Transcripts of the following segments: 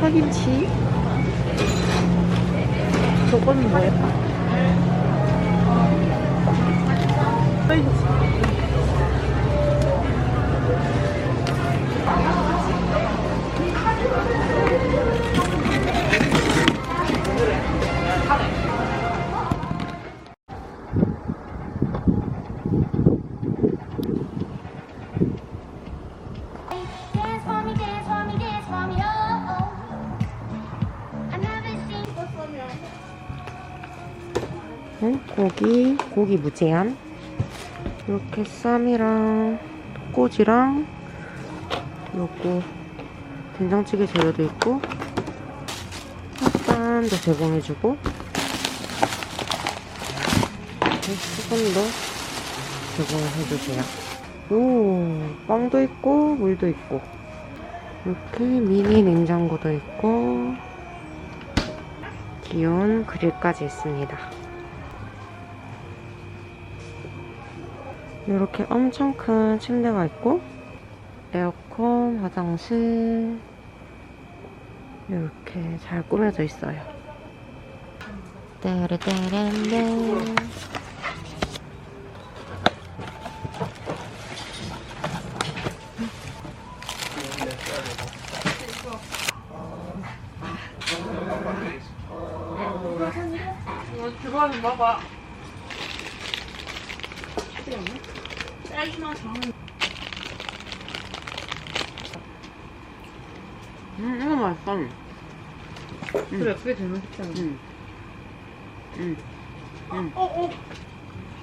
파김치? 저건 뭐야? Dance 응? 고기, 고기 무제한. 이렇게 쌈이랑 꼬지랑 요거 된장찌개 재료도 있고 햇반도 제공해주고 수건도 제공해주세요. 오, 빵도 있고 물도 있고 이렇게 미니 냉장고도 있고 귀여운 그릴까지 있습니다. 이렇게 엄청 큰 침대가 있고 에어컨, 화장실 이렇게 잘 꾸며져 있어요. 따르따란 단 음, 이거 맛있어. 그래, 그게 제일 맛있잖아. 음. 음. 어, 어.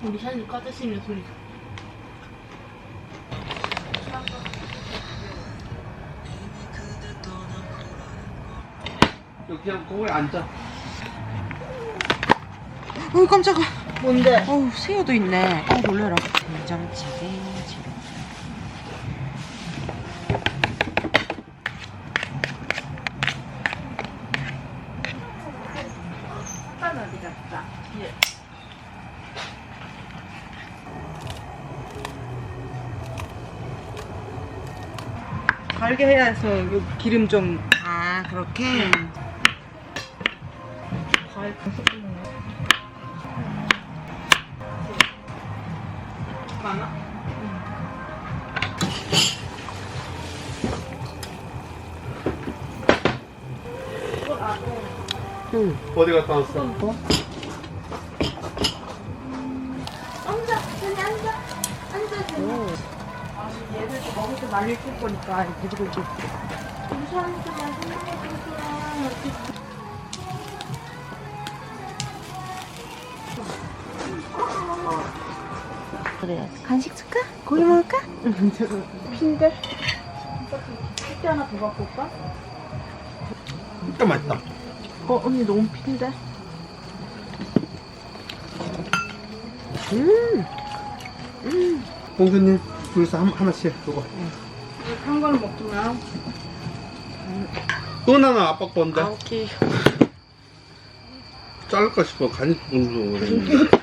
우리 사진 까드시는 소리. 여기 그냥 거기 앉아. 어이 깜짝아. 뭔데? 어우 새우도 있네. 어 놀래라. 된장찌개 재료. pan 어디 갔다? 예. 갈게 해야 해서 요 기름 좀 아 그렇게. 과일 많아? 응. 어디 갔다 왔어? 앉아, 여기 앉아. 앉아, 오. 얘들 또 먹을 때 많이 줄 거니까 돼지고기 감사합니다. 맛있는 그래. 간식 줄까? 고기 먹을까? 핀데? 핏대 하나 더 갖고 올까? 진짜 맛있다. 어 언니 너무 핀데? 음. 공주님 둘이서 한, 하나씩 그거. 한 거는 먹지만 또 하나 아빠 건데 아오키. 자를까 싶어 간이 분도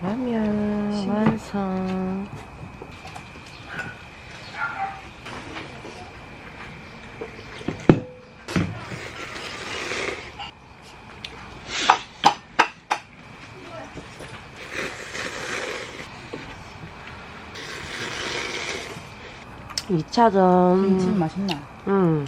라면 완성. 이차전 김치 맛있나? 응.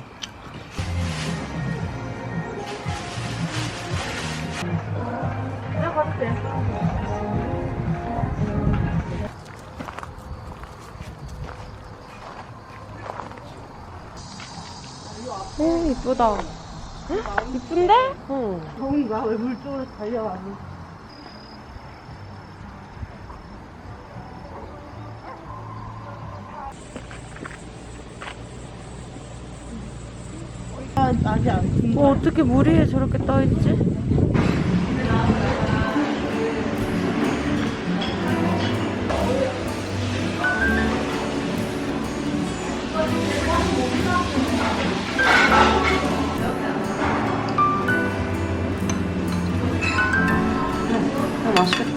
오, 이쁘다. 이쁜데? 응. 동이가 왜 물 쪽으로 달려가니? 아, 나지 않뭐 어떻게 물 위에 저렇게 떠 있지?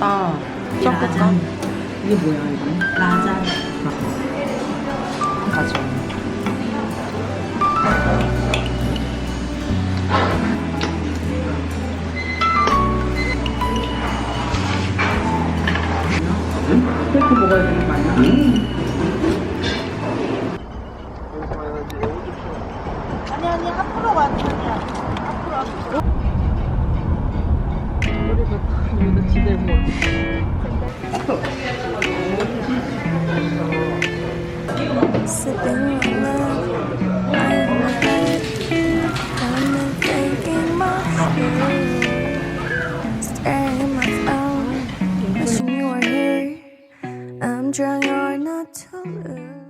맛있겠다. 짭겠다. 이게 뭐야, 이거? 라자냐. 가져. 그렇게 먹어야 되는 거 아니야? 아 Sipping on love, I in my head. Me thinking you. Staring at my phone, wishing you were here. I'm trying hard not lose.